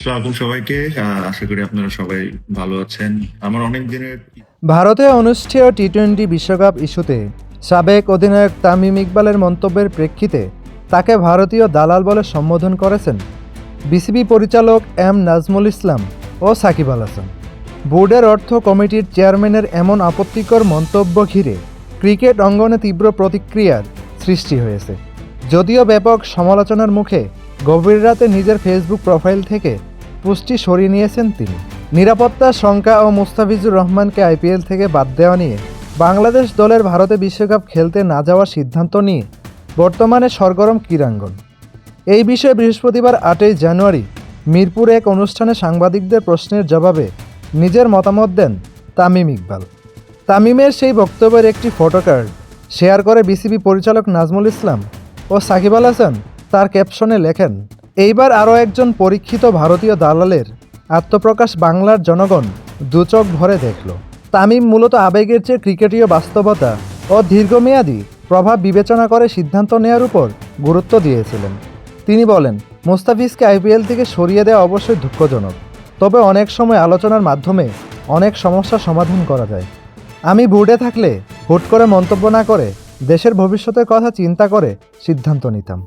আসসালামু সবাইকে আশা করি আপনারা সবাই ভালো আছেন। আমার অনেক দিনের ভারতে অনুষ্ঠেয় টি টোয়েন্টি বিশ্বকাপ ইস্যুতে সাবেক অধিনায়ক তামিম ইকবালের মন্তব্যের প্রেক্ষিতে তাকে ভারতীয় দালাল বলে সম্বোধন করেছেন বিসিবি পরিচালক এম নাজমুল ইসলাম ও সাকিব আল হাসান। বোর্ডের অর্থ কমিটির চেয়ারম্যানের এমন আপত্তিকর মন্তব্য ঘিরে ক্রিকেট অঙ্গনে তীব্র প্রতিক্রিয়ার সৃষ্টি হয়েছে। যদিও ব্যাপক সমালোচনার মুখে গভীর রাতে নিজের ফেসবুক প্রোফাইল থেকে পুষ্টি সরিয়ে নিয়েছেন তিনি। নিরাপত্তার শঙ্কা ও মুস্তাফিজুর রহমানকে আইপিএল থেকে বাদ দেওয়া নিয়ে বাংলাদেশ দলের ভারতে বিশ্বকাপ খেলতে না যাওয়ার সিদ্ধান্ত নিয়ে বর্তমানে সরগরম ক্রীড়াঙ্গন। এই বিষয়ে বৃহস্পতিবার আটই জানুয়ারি মিরপুরে এক অনুষ্ঠানে সাংবাদিকদের প্রশ্নের জবাবে নিজের মতামত দেন তামিম ইকবাল। তামিমের সেই বক্তব্যের একটি ফটোকার্ড শেয়ার করে বিসিবি পরিচালক নাজমুল ইসলাম ও সাকিব আল হাসান তার ক্যাপশনে লেখেন এইবার আরও একজন পরীক্ষিত ভারতীয় দালালের আত্মপ্রকাশ বাংলার জনগণ দুচোখ ভরে দেখল। তামিম মূলত আবেগের চেয়ে ক্রিকেটীয় বাস্তবতা ও দীর্ঘমেয়াদী প্রভাব বিবেচনা করে সিদ্ধান্ত নেওয়ার উপর গুরুত্ব দিয়েছিলেন। তিনি বলেন, মুস্তাফিজকে আইপিএল থেকে সরিয়ে দেওয়া অবশ্যই দুঃখজনক, তবে অনেক সময় আলোচনার মাধ্যমে অনেক সমস্যার সমাধান করা যায়। আমি বোর্ডে থাকলে হুট করে মন্তব্য না করে দেশের ভবিষ্যতের কথা চিন্তা করে সিদ্ধান্ত নিতাম।